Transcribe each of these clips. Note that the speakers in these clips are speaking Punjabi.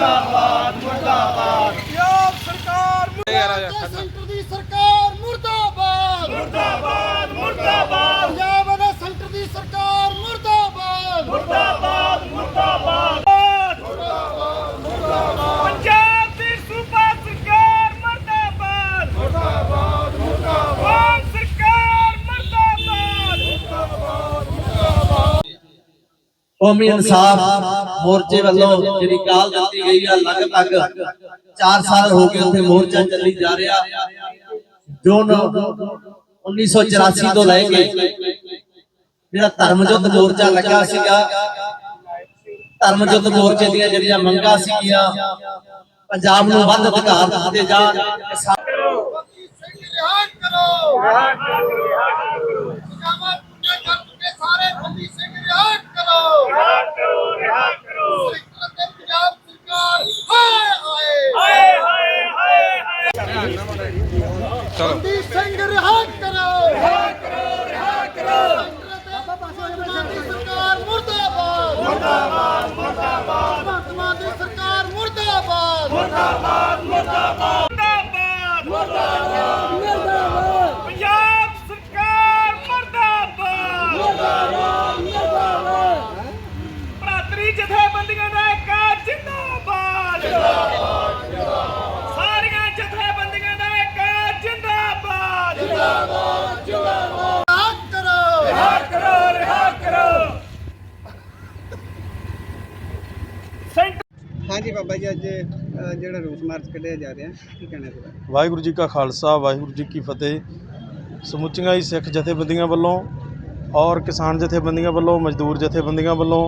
ਮੁਰਦਾਬਾਦ ਮੁਰਦਾਬਾਦ। ਪੰਜਾਬ ਸਰਕਾਰ ਮੁਰਦਾਬਾਦ। ਸੈਂਟਰ ਦੀ ਸਰਕਾਰ ਮੁਰਦਾਬਾਦ। ਮੁਰਦਾਬਾਦ ਮੁਰਦਾਬਾਦ। ਪੰਜਾਬ ਦਾ ਸੈਂਟਰ ਦੀ ਸਰਕਾਰ ਮੁਰਦਾਬਾਦ। ਮੁਰਦਾਬਾਦ ਮੁਰਦਾਬਾਦ। ਪੰਜਾਬ ਦੀ ਸੂਬਾ ਸਰਕਾਰ ਮੁਰਦਾਬਾਦ। ਮੁਰਦਾਬਾਦ ਮੁਰਦਾਬਾਦ। ਸਰਕਾਰ ਮੁਰਦਾਬਾਦ। ਮੁਰਦਾਬਾਦ ਮੁਰਦਾਬਾਦ। ਕੌਮੀ ਇਨਸਾਫ ਮੋਰਚੇ ਵੱਲੋਂ ਜਿਹੜੀ ਕਾਲ ਦਿੱਤੀ ਗਈ ਆ, ਲਗਭਗ 4 ਸਾਲ ਹੋ ਗਏ ਉੱਥੇ ਮੋਰਚਾ ਚੱਲੀ ਜਾ ਰਿਹਾ। ਜੂਨ 1984 ਤੋਂ ਲੈ ਕੇ ਜਿਹੜਾ ਧਰਮਯੁੱਧ ਮੋਰਚਾ ਲੱਗਾ ਸੀਗਾ ਧਰਮਯੁੱਧ ਮੋਰਚੇ ਦੀਆਂ ਜਿਹੜੀਆਂ ਮੰਗਾਂ ਸੀਗੀਆਂ, ਪੰਜਾਬ ਨੂੰ ਵੱਧ ਅਧਿਕਾਰ ਦਿੱਤੇ ਜਾਣ। ਕਿਸਾਨ ਸਿੰਘ ਕਰੋ ਪਜਾਮਾ ਪੁੰਨੇ ਕਰ ਚੁੱਕੇ ਸਾਰੇ ਬੰਦੀ ਸਿੰਘ ਰਿਹਾ ਕਰੋ ਸੈਂਟਰ ਤੇ ਪੰਜਾਬ ਸਰਕਾਰ ਹਾਏ ਹਾਏ ਹਾਏ ਹਾਏ ਹਾਏ ਬੰਦੀ ਸਿੰਘ ਰਿਹਾ ਕਰੋ ਰਿਹਾ ਕਰੋ ਰਿਹਾ ਕਰੋ ਸਰਕਾਰ ਮੁਰਦਾਬਾਦ ਮੁਰਦਾਬਾਦ ਮੁਰਦਾਬਾਦ ਮਹਾਤਮਾ ਦੀ ਸਰਕਾਰ ਮੁਰਦਾਬਾਦ ਮੁਰਦਾਬਾਦ ਪੰਜਾਬ ਸਰਕਾਰ ਮਰਦਾਬਾਦ ਭਰਾਤਰੀ ਜਥੇਬੰਦੀਆਂ ਦਾ ਇੱਕ ਜਿੰਦਾਬਾਦ। ਸਾਰੀਆਂ ਜਥੇਬੰਦੀਆਂ ਦਾ ਇੱਕ ਜਿੰਦਾਬਾਦ। ਰਿਹਾ ਕਰੋ। ਰਿਹਾ ਕਰੋ ਰਿਹਾ ਕਰੋ। ਸੈਂਟਰ ਹਾਂਜੀ ਬਾਬਾ ਜੀ ਅੱਜ ਜਿਹੜਾ ਰੋਸ ਮਾਰਚ ਕੱਢਿਆ ਜਾ ਰਿਹਾ ਕੀ ਕਹਿਣਾ ਤੁਹਾਡਾ? ਵਾਹਿਗੁਰੂ ਜੀ ਕਾ ਖਾਲਸਾ ਵਾਹਿਗੁਰੂ ਜੀ ਕੀ ਫਤਿਹ। ਸਮੁੱਚੀਆਂ ਹੀ ਸਿੱਖ ਜਥੇਬੰਦੀਆਂ ਵੱਲੋਂ ਔਰ ਕਿਸਾਨ ਜਥੇਬੰਦੀਆਂ ਵੱਲੋਂ ਮਜ਼ਦੂਰ ਜਥੇਬੰਦੀਆਂ ਵੱਲੋਂ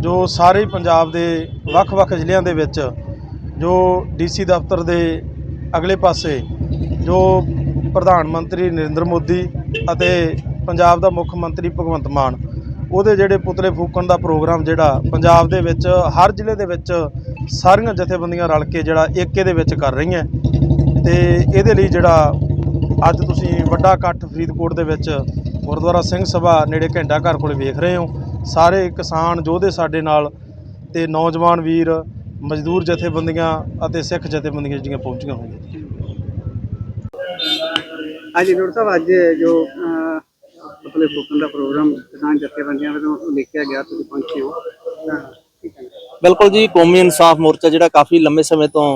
ਜੋ ਸਾਰੇ ਪੰਜਾਬ ਦੇ ਵੱਖ-ਵੱਖ ਜ਼ਿਲ੍ਹਿਆਂ ਦੇ ਵਿੱਚ ਜੋ ਡੀਸੀ ਦਫ਼ਤਰ ਦੇ ਅਗਲੇ ਪਾਸੇ ਜੋ ਪ੍ਰਧਾਨ ਮੰਤਰੀ ਨਰਿੰਦਰ ਮੋਦੀ ਅਤੇ ਪੰਜਾਬ ਦਾ ਮੁੱਖ ਮੰਤਰੀ ਭਗਵੰਤ ਮਾਨ, ਉਹਦੇ ਜਿਹੜੇ ਪੁਤਲੇ ਫੂਕਣ ਦਾ ਪ੍ਰੋਗਰਾਮ ਜਿਹੜਾ ਪੰਜਾਬ ਦੇ ਵਿੱਚ, ਹਰ ਜ਼ਿਲ੍ਹੇ ਦੇ ਵਿੱਚ ਸਾਰੀਆਂ ਜਥੇਬੰਦੀਆਂ ਰਲ ਕੇ ਜਿਹੜਾ ਏਕੇ ਦੇ ਵਿੱਚ ਕਰ ਰਹੀਆਂ। ਤੇ ਇਹਦੇ ਲਈ ਜਿਹੜਾ ਅੱਜ ਤੁਸੀਂ ਵੱਡਾ ਇਕੱਠ ਫਰੀਦਕੋਟ ਦੇ ਵਿੱਚ ਗੁਰਦੁਆਰਾ ਸਿੰਘ ਸਭਾ ਨੇੜੇ ਘੰਟਾ ਘਰ ਕੋਲੇ ਵੇਖ ਰਹੇ ਹੋ ਸਾਰੇ ਕਿਸਾਨ ਯੋਧੇ ਸਾਡੇ ਨਾਲ ਤੇ ਨੌਜਵਾਨ ਵੀਰ ਮਜ਼ਦੂਰ ਜਥੇਬੰਦੀਆਂ ਅਤੇ ਸਿੱਖ ਜਥੇਬੰਦੀਆਂ ਜਿਹੜੀਆਂ ਪਹੁੰਚੀਆਂ ਹੋਈਆਂ। ਹਾਂਜੀ ਡਾਕਟਰ ਸਾਹਿਬ ਅੱਜ ਜੋ ਅ, ਪੁਤਲੇ ਫੂਕਣ ਦਾ ਪ੍ਰੋਗਰਾਮ ਕਿਸਾਨ ਜਥੇਬੰਦੀਆਂ ਵੱਲੋਂ ਲਿਖਿਆ ਗਿਆ ਤੁਸੀਂ ਪਹੁੰਚੇ ਹੋ। ਬਿਲਕੁਲ ਜੀ ਕੌਮੀ ਇਨਸਾਫ ਮੋਰਚਾ ਜਿਹੜਾ ਕਾਫੀ ਲੰਮੇ ਸਮੇਂ ਤੋਂ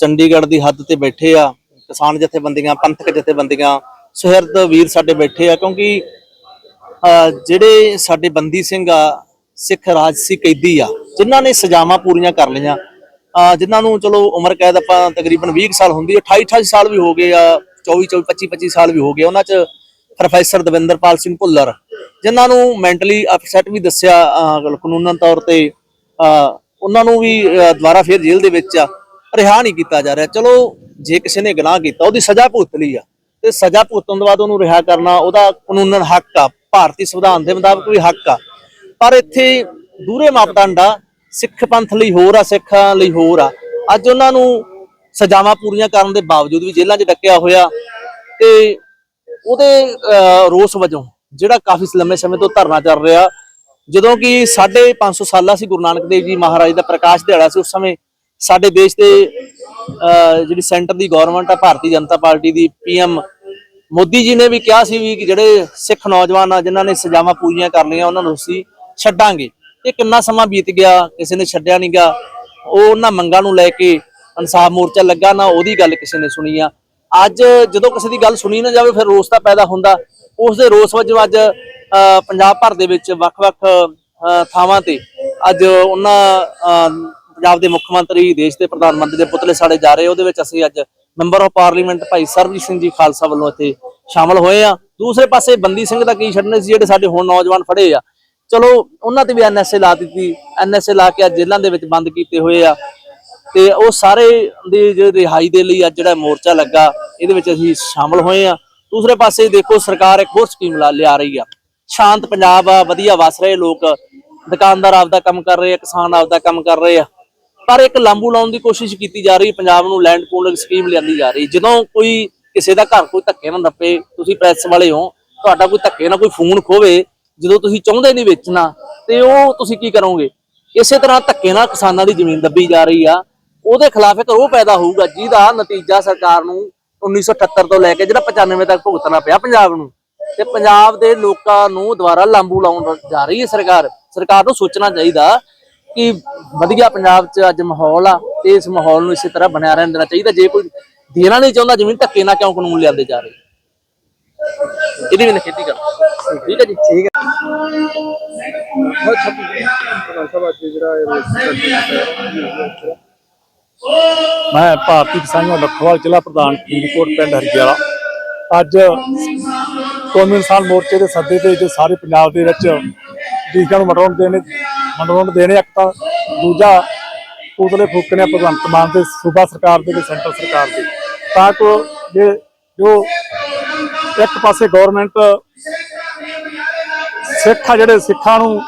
ਚੰਡੀਗੜ੍ਹ ਦੀ ਹੱਦ ਤੇ ਬੈਠੇ ਆ। ਕਿਸਾਨ ਜਥੇਬੰਦੀਆਂ ਪੰਥਕ ਜਥੇਬੰਦੀਆਂ ਸੁਹਿਰਦ ਵੀਰ ਸਾਡੇ ਬੈਠੇ ਆ ਕਿਉਂਕਿ ਜਿਹੜੇ ਸਾਡੇ ਬੰਦੀ ਸਿੰਘ ਆ ਸਿੱਖ ਰਾਜ ਸੀ ਕੈਦੀ ਆ ਜਿਨ੍ਹਾਂ ਨੇ ਸਜ਼ਾਵਾਂ ਪੂਰੀਆਂ ਕਰ ਲਈਆਂ ਅ, ਜਿਨ੍ਹਾਂ ਨੂੰ ਚਲੋ ਉਮਰ ਕੈਦ ਆਪਾਂ ਤਕਰੀਬਨ 20 ਕੁ ਸਾਲ ਹੁੰਦੀ ਹੈ 28 28 ਸਾਲ ਵੀ ਹੋ ਗਏ ਆ 24 24 25 25 ਸਾਲ ਵੀ ਹੋ ਗਏ ਉਹਨਾਂ ਚ ਪ੍ਰੋਫੈਸਰ ਦਵਿੰਦਰਪਾਲ ਸਿੰਘ ਭੁੱਲਰ ਜਿਨ੍ਹਾਂ ਨੂੰ ਮੈਂਟਲੀ ਅਪਸੈਟ ਵੀ ਦੱਸਿਆ ਅਹ, ਕਾਨੂੰਨਨ ਤੌਰ ਤੇ ਅਹ, ਉਹਨਾਂ ਨੂੰ ਵੀ ਦੁਬਾਰਾ ਫੇਰ ਜੇਲ੍ਹ ਦੇ ਵਿੱਚ ਆ ਰਿਹਾ ਨਹੀਂ ਕੀਤਾ ਜਾ ਰਿਹਾ। ਚਲੋ ਜੇ ਕਿਸੇ ਨੇ ਗੁਨਾਹ ਕੀਤਾ ਉਹਦੀ ਸਜ਼ਾ ਭੁਗਤ ਲਈ ਆ। ਤੇ ਸਜ਼ਾ ਭੁਗਤਣ ਤੋਂ ਬਾਅਦ ਉਹਨੂੰ ਰਿਹਾ ਕਰਨਾ, ਉਹਦਾ ਕਾਨੂੰਨਨ ਹੱਕ ਆ, ਭਾਰਤੀ ਸੰਵਿਧਾਨ ਦੇ ਮੁਤਾਬਕ ਵੀ ਹੱਕ ਆ। ਪਰ ਇੱਥੇ ਦੂਰੇ ਮਾਪਦੰਡ ਆ, ਸਿੱਖ ਪੰਥ ਲਈ ਹੋਰ ਆ, ਸਿੱਖਾਂ ਲਈ ਹੋਰ ਆ। ਅੱਜ ਉਹਨਾਂ ਨੂੰ ਸਜ਼ਾਵਾਂ ਪੂਰੀਆਂ ਕਰਨ ਦੇ ਬਾਵਜੂਦ ਵੀ ਜੇਲ੍ਹਾਂ 'ਚ ਡੱਕਿਆ ਹੋਇਆ ਤੇ ਉਹਦੇ ਰੋਸ ਵਜੋਂ ਜਿਹੜਾ ਕਾਫੀ ਲੰਮੇ ਸਮੇਂ ਤੋਂ ਧਰਨਾ ਚੱਲ ਰਿਹਾ, ਜਦੋਂ ਕਿ 550 ਸਾਲਾ ਸੀ ਗੁਰੂ ਨਾਨਕ ਦੇਵ ਜੀ ਮਹਾਰਾਜ ਦਾ ਪ੍ਰਕਾਸ਼ ਦਿਹਾੜਾ ਸੀ, ਉਸ ਸਮੇਂ ਸਾਡੇ ਦੇਸ਼ ਦੇ ਜਿਹੜੀ ਸੈਂਟਰ ਦੀ ਗਵਰਨਮੈਂਟ ਆ, ਭਾਰਤੀ ਜਨਤਾ ਪਾਰਟੀ ਦੀ ਪੀਐਮ ਮੋਦੀ ਜੀ ਨੇ ਵੀ ਕਿਹਾ ਸੀ ਵੀ ਕਿ ਜਿਹੜੇ ਸਿੱਖ ਨੌਜਵਾਨ ਆ, ਜਿਨ੍ਹਾਂ ਨੇ ਸਜ਼ਾਵਾਂ ਪੂਰੀਆਂ ਕਰ ਲਈਆਂ ਉਹਨਾਂ ਨੂੰ ਅਸੀਂ ਛੱਡਾਂਗੇ। ਇਹ ਕਿੰਨਾ ਸਮਾਂ ਬੀਤ ਗਿਆ, ਕਿਸੇ ਨੇ ਛੱਡਿਆ ਨਹੀਂਗਾ ਉਹ ਉਹਨਾਂ ਮੰਗਾਂ ਨੂੰ ਲੈ ਕੇ ਇਨਸਾਫ ਮੋਰਚਾ ਲੱਗਾ ਨਾ, ਉਹਦੀ ਗੱਲ ਕਿਸੇ ਨੇ ਸੁਣੀ ਆ। ਅੱਜ ਜਦੋਂ ਕਿਸੇ ਦੀ ਗੱਲ ਸੁਣੀ ਨਾ ਜਾਵੇ, ਫਿਰ ਰੋਸ ਤਾਂ ਪੈਦਾ ਹੁੰਦਾ। ਉਸ ਦੇ ਰੋਸ ਵਜੋਂ ਅੱਜ ਪੰਜਾਬ ਭਰ ਦੇ ਵਿੱਚ ਵੱਖ-ਵੱਖ ਥਾਵਾਂ ਤੇ ਅੱਜ ਉਹਨਾਂ ਪੰਜਾਬ ਦੇ ਮੁੱਖ ਮੰਤਰੀ, ਦੇਸ਼ ਦੇ ਪ੍ਰਧਾਨ ਮੰਤਰੀ ਦੇ ਪੁਤਲੇ ਸਾੜੇ ਜਾ ਰਹੇ। ਉਹਦੇ ਵਿੱਚ ਅਸੀਂ ਅੱਜ ਮੈਂਬਰ ਆਫ ਪਾਰਲੀਮੈਂਟ ਭਾਈ ਸਰਬਜੀਤ ਸਿੰਘ ਜੀ ਖਾਲਸਾ ਵੱਲੋਂ ਇੱਥੇ ਸ਼ਾਮਲ ਹੋਏ ਆ। ਦੂਸਰੇ ਪਾਸੇ ਬੰਦੀ ਸਿੰਘ ਦਾ ਕੀ ਛੱਡਣੇ ਸੀ, ਜਿਹੜੇ ਸਾਡੇ ਹੁਣ ਨੌਜਵਾਨ ਫੜੇ ਆ। ਚਲੋ, ਉਹਨਾਂ ਤੇ ਵੀ ਐਨਐਸਏ ਲਾ ਦਿੱਤੀ। ਐਨਐਸਏ ਲਾ ਕੇ ਅੱਜ ਜੇਲ੍ਹਾਂ ਦੇ ਵਿੱਚ ਬੰਦ ਕੀਤੇ ਹੋਏ ਆ। ਤੇ ਉਹ ਸਾਰੇ ਦੀ ਜਿਹੜੀ ਰਿਹਾਈ ਦੇ ਲਈ ਅੱਜ ਜਿਹੜਾ ਮੋਰਚਾ ਲੱਗਾ, ਇਹਦੇ ਵਿੱਚ ਅਸੀਂ ਸ਼ਾਮਲ ਹੋਏ ਆ। ਦੂਸਰੇ ਪਾਸੇ ਦੇਖੋ, ਸਰਕਾਰ ਇੱਕ ਹੋਰ ਸਕੀਮ ਲਾ ਲਿਆ ਰਹੀ ਆ। ਸ਼ਾਂਤ ਪੰਜਾਬ ਆ, ਵਧੀਆ ਵਸ ਰਹੇ ਲੋਕ। ਦੁਕਾਨਦਾਰ ਆਪਦਾ ਕੰਮ ਕਰ ਰਹੇ ਆ, ਕਿਸਾਨ ਆਪਦਾ ਕੰਮ ਕਰ ਰਹੇ ਆ। ਪਰ ਇੱਕ ਲਾਂਬੂ ਲਾਉਣ ਦੀ ਕੋਸ਼ਿਸ਼ ਕੀਤੀ ਜਾ ਰਹੀ, ਪੰਜਾਬ ਨੂੰ ਲੈਂਡ ਪੂਲਿੰਗ ਸਕੀਮ ਲਿਆਂਦੀ ਜਾ ਰਹੀ। ਜਦੋਂ ਕੋਈ ਕਿਸੇ ਦਾ ਘਰ ਕੋਈ ਧੱਕੇ ਨਾਲ ਨੱਪੇ, ਤੁਸੀਂ ਪ੍ਰੈਸ ਵਾਲੇ ਹੋ, ਤੁਹਾਡਾ ਕੋਈ ਧੱਕੇ ਨਾਲ ਕੋਈ ਫੋਨ ਖੋਵੇ, ਜਦੋਂ ਤੁਸੀਂ ਚਾਹੁੰਦੇ ਨਹੀਂ ਵੇਚਣਾ, ਤੇ ਉਹ ਤੁਸੀਂ ਕੀ ਕਰੋਗੇ? ਇਸੇ ਤਰ੍ਹਾਂ ਧੱਕੇ ਨਾਲ ਕਿਸਾਨਾਂ ਦੀ ਜ਼ਮੀਨ ਦੱਬੀ ਜਾ ਰਹੀ ਆ। ਉਹਦੇ ਖਿਲਾਫ ਇੱਕ ਰੋਹ ਪੈਦਾ ਹੋਊਗਾ, ਜਿਹਦਾ ਨਤੀਜਾ ਸਰਕਾਰ ਨੂੰ 1978 ਤੋਂ ਲੈ ਕੇ ਜਿਹੜਾ 95 ਤੱਕ ਭੁਗਤਣਾ ਪਿਆ ਪੰਜਾਬ ਨੂੰ। ਤੇ ਪੰਜਾਬ ਦੇ ਲੋਕਾਂ ਨੂੰ ਦੁਬਾਰਾ ਲਾਂਬੂ ਲਾਉਣ ਜਾ ਰਹੀ ਹੈ ਸਰਕਾਰ। ਸਰਕਾਰ ਨੂੰ ਸੋਚਣਾ ਚਾਹੀਦਾ ਕਿ ਵਧੀਆ ਪੰਜਾਬ 'ਚ ਅੱਜ ਮਾਹੌਲ ਆ ਤੇ ਇਸ ਮਾਹੌਲ ਨੂੰ ਇਸੇ ਤਰ੍ਹਾਂ ਬਣਿਆ ਰਹਿਣ ਦੇਣਾ ਚਾਹੀਦਾ। ਜੇ ਕੋਈ ਦੇਣਾ ਨਹੀਂ ਚਾਹੁੰਦਾ ਜ਼ਮੀਨ ਧੱਕੇ ਨਾਲ ਕਿਉਂ ਕਾਨੂੰਨ ਲਿਆਂਦੇ ਜਾ ਰਹੇ? ਇਹਦੀ ਵੀ ਖੇਤੀ ਕਰ। ਠੀਕ ਹੈ ਜੀ? ਠੀਕ ਹੈ। ਸਭਾ ਜਿਹੜਾ ਮੈਂ ਭਾਰਤੀ ਕਿਸਾਨ ਲੱਖੋਵਾਲ ਜ਼ਿਲ੍ਹਾ ਪ੍ਰਧਾਨ ਫਰੀਦਕੋਟ ਪਿੰਡ ਹਰੀਆਲਾ ਅੱਜ ਕੌਮੀ ਇਨਸਾਨ ਮੋਰਚੇ ਦੇ ਸੱਦੇ ਤੇ ਜੋ ਸਾਰੇ ਪੰਜਾਬ ਦੇ ਵਿੱਚ ਦੇਸ਼ਾਂ ਨੂੰ ਮਨੋਰੰਜਨ ਦੇਣੇ ਮਨੋਰੰਜਨ ਦੇਣੇ ਇੱਕ ਤਾਂ ਦੂਜਾ ਪੁਤਲੇ ਫੂਕਣੇ ਭਗਵੰਤ ਮਾਨ ਦੇ ਸੂਬਾ ਸਰਕਾਰ ਦੇ ਤੇ ਸੈਂਟਰ ਸਰਕਾਰ ਦੇ। ਤਾਂ ਕਿ ਜੇ ਜੋ ਇੱਕ ਪਾਸੇ ਗਵਰਨਮੈਂਟ ਸਿੱਖ ਆ ਜਿਹੜੇ ਸਿੱਖਾਂ ਨੂੰ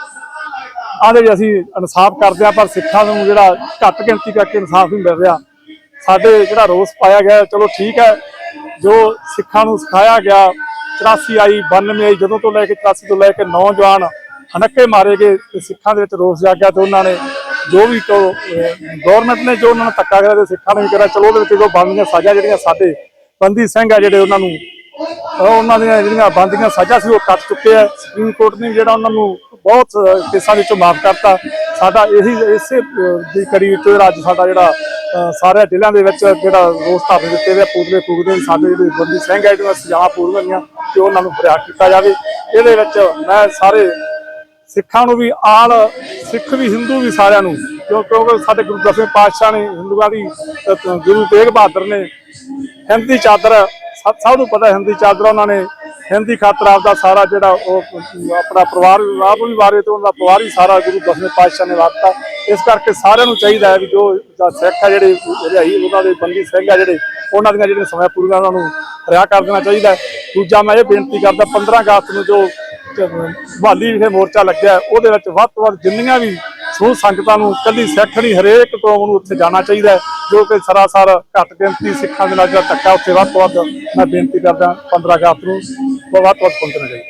ਆਦੇ ਵੀ ਅਸੀਂ ਇਨਸਾਫ ਕਰਦੇ ਆ ਪਰ ਸਿੱਖਾਂ ਨੂੰ ਜਿਹੜਾ ਘੱਟ ਗਿਣਤੀ ਕਰਕੇ ਇਨਸਾਫ ਨਹੀਂ ਮਿਲ ਰਿਹਾ। ਸਾਡੇ ਜਿਹੜਾ ਰੋਸ ਪਾਇਆ ਗਿਆ, ਚਲੋ ਠੀਕ ਹੈ, ਜੋ ਸਿੱਖਾਂ ਨੂੰ ਸਿਖਾਇਆ ਗਿਆ 84 ਆਈ 92 ਆਈ, ਜਦੋਂ ਤੋਂ ਲੈ ਕੇ 84 ਤੋਂ ਲੈ ਕੇ ਨੌਜਵਾਨ ਹਨੱਕੇ ਮਾਰੇ ਗਏ ਤੇ ਸਿੱਖਾਂ ਦੇ ਵਿੱਚ ਰੋਸ ਜਾਗਿਆ ਤੇ ਉਹਨਾਂ ਨੇ ਜੋ ਵੀ ਗਵਰਨਮੈਂਟ ਨੇ ਜੋ ਉਹਨਾਂ ਨੂੰ ਧੱਕਾ ਕਰਿਆ ਤੇ ਸਿੱਖਾਂ ਨੇ ਵੀ ਕਰਿਆ ਚਲੋ ਉਹਦੇ ਵਿੱਚ ਜੋ ਬਣਦੀਆਂ ਸਜ਼ਾ ਜਿਹੜੀਆਂ ਸਾਡੇ ਬੰਦੀ ਸਿੰਘ ਆ ਜਿਹੜੇ ਉਹਨਾਂ ਨੂੰ ਉਹਨਾਂ ਦੀਆਂ ਜਿਹੜੀਆਂ ਬੰਦੀਆਂ ਸਜ਼ਾ ਸੀ ਉਹ ਕੱਟ ਚੁੱਕੇ ਆ। ਸੁਪਰੀਮ ਕੋਰਟ ਨੇ ਜਿਹੜਾ ਉਹਨਾਂ ਨੂੰ ਬਹੁਤ ਅਹ, ਕੇਸਾਂ ਵਿੱਚੋਂ ਮਾਫ ਕਰਤਾ। ਸਾਡਾ ਇਹੀ ਇਸੇ ਦੀ ਕੜੀ ਵਿੱਚ ਜਿਹੜਾ ਅੱਜ ਸਾਡਾ ਜਿਹੜਾ ਅਹ, ਸਾਰੇ ਜ਼ਿਲ੍ਹਿਆਂ ਦੇ ਵਿੱਚ ਜਿਹੜਾ ਰੋਸ ਧਾਰਨੇ ਦਿੱਤੇ ਹੋਏ ਆ, ਪੂਤਲੇ ਫੂਕਦੇ ਸਾਡੇ ਜਿਹੜੇ ਬੰਦੀ ਸਿੰਘ ਆ ਜਿਹੜੀਆਂ ਸਜ਼ਾਵਾਂ ਪੂਰੀਆਂ ਹੋਈਆਂ ਤੇ ਉਹਨਾਂ ਨੂੰ ਫਰਿਆਦ ਕੀਤਾ ਜਾਵੇ। ਇਹਦੇ ਵਿੱਚ ਮੈਂ ਸਾਰੇ ਸਿੱਖਾਂ ਨੂੰ ਵੀ, ਆਲ ਸਿੱਖ ਵੀ, ਹਿੰਦੂ ਵੀ ਸਾਰਿਆਂ ਨੂੰ। ਕਿਉਂ ਕਿਉਂਕਿ ਸਾਡੇ ਗੁਰੂ ਦਸਵੇਂ ਪਾਤਸ਼ਾਹ ਨੇ, ਹਿੰਦੂਆਂ ਦੀ ਗੁਰੂ ਤੇਗ ਬਹਾਦਰ ਨੇ ਹਿੰਦੀ ਚਾਦਰ, ਸਭ ਸਭ ਨੂੰ ਪਤਾ ਹਿੰਦੀ ਚਾਦਰ, ਉਹਨਾਂ ਨੇ ਹਿੰਦੀ ਖਾਤਰ ਆਪਦਾ ਸਾਰਾ ਜਿਹੜਾ ਉਹ ਆਪਣਾ ਪਰਿਵਾਰ, ਆਪ ਵੀ ਵਾਰੇ ਤੇ ਉਹਨਾਂ ਦਾ ਪਰਿਵਾਰ ਵੀ ਸਾਰਾ ਗੁਰੂ ਦਸਵੇਂ ਪਾਤਸ਼ਾਹ ਨੇ ਵਾਰਤਾ। ਇਸ ਕਰਕੇ ਸਾਰਿਆਂ ਨੂੰ ਚਾਹੀਦਾ ਹੈ ਵੀ ਜੋ ਸਿੱਖ ਆ ਜਿਹੜੇ, ਰਿਹਾਈ ਉਹਨਾਂ ਦੇ ਬੰਦੀ ਸਿੰਘ ਆ ਜਿਹੜੇ, ਉਹਨਾਂ ਦੀਆਂ ਜਿਹੜੀਆਂ ਸਮਾਂ ਪੂਰੀਆਂ ਉਹਨਾਂ ਨੂੰ ਰਿਹਾ ਕਰ ਦੇਣਾ ਚਾਹੀਦਾ ਦੂਜਾ ਮੈਂ ਇਹ ਬੇਨਤੀ ਕਰਦਾ 15 ਅਗਸਤ ਨੂੰ ਜੋ ਬਹਾਲੀ ਵਿਖੇ ਮੋਰਚਾ ਲੱਗਿਆ ਉਹਦੇ ਵਿੱਚ ਵੱਧ ਤੋਂ ਵੱਧ ਜਿੰਨੀਆਂ ਵੀ ਸੂਹ ਸੰਗਤਾਂ ਨੂੰ ਕੱਲੀ ਸਿੱਖ ਨਹੀਂ ਹਰੇਕ ਕੌਮ ਨੂੰ ਉੱਥੇ ਜਾਣਾ ਚਾਹੀਦਾ ਹੈ, ਜੋ ਕਿ ਸਰਾਸਰ ਘੱਟ ਗਿਣਤੀ ਸਿੱਖਾਂ ਦੇ ਨਾਲ ਜਿਹੜਾ ਧੱਕਾ ਉੱਥੇ ਵੱਧ ਤੋਂ ਵੱਧ ਮੈਂ ਬੇਨਤੀ ਕਰਦਾ 15 ਅਗਸਤ ਨੂੰ ਵੱਧ ਤੋਂ ਵੱਧ ਪਹੁੰਚਣਾ ਚਾਹੀਦਾ।